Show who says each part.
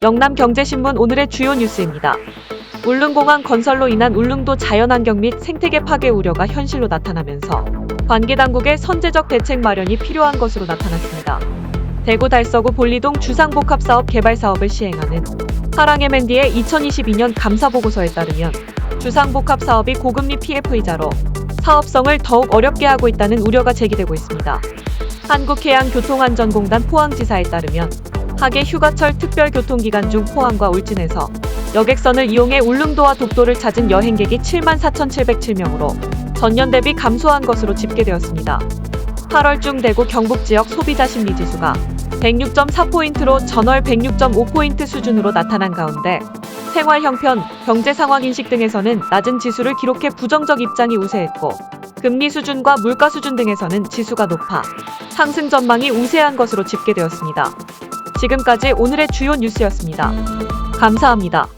Speaker 1: 영남경제신문 오늘의 주요 뉴스입니다. 울릉공항 건설로 인한 울릉도 자연환경 및 생태계 파괴 우려가 현실로 나타나면서 관계 당국의 선제적 대책 마련이 필요한 것으로 나타났습니다. 대구 달서구 볼리동 주상복합사업 개발 사업을 시행하는 하랑MND의 2022년 감사 보고서에 따르면 주상복합 사업이 고금리 PF이자로 사업성을 더욱 어렵게 하고 있다는 우려가 제기되고 있습니다. 한국해양교통안전공단 포항지사에 따르면 하계 휴가철 특별교통기간 중 포항과 울진에서 여객선을 이용해 울릉도와 독도를 찾은 여행객이 74,707명으로 전년 대비 감소한 것으로 집계되었습니다. 8월 중 대구 경북 지역 소비자 심리 지수가 106.4포인트로 전월 106.5포인트 수준으로 나타난 가운데 생활 형편, 경제 상황 인식 등에서는 낮은 지수를 기록해 부정적 입장이 우세했고 금리 수준과 물가 수준 등에서는 지수가 높아 상승 전망이 우세한 것으로 집계되었습니다. 지금까지 오늘의 주요 뉴스였습니다. 감사합니다.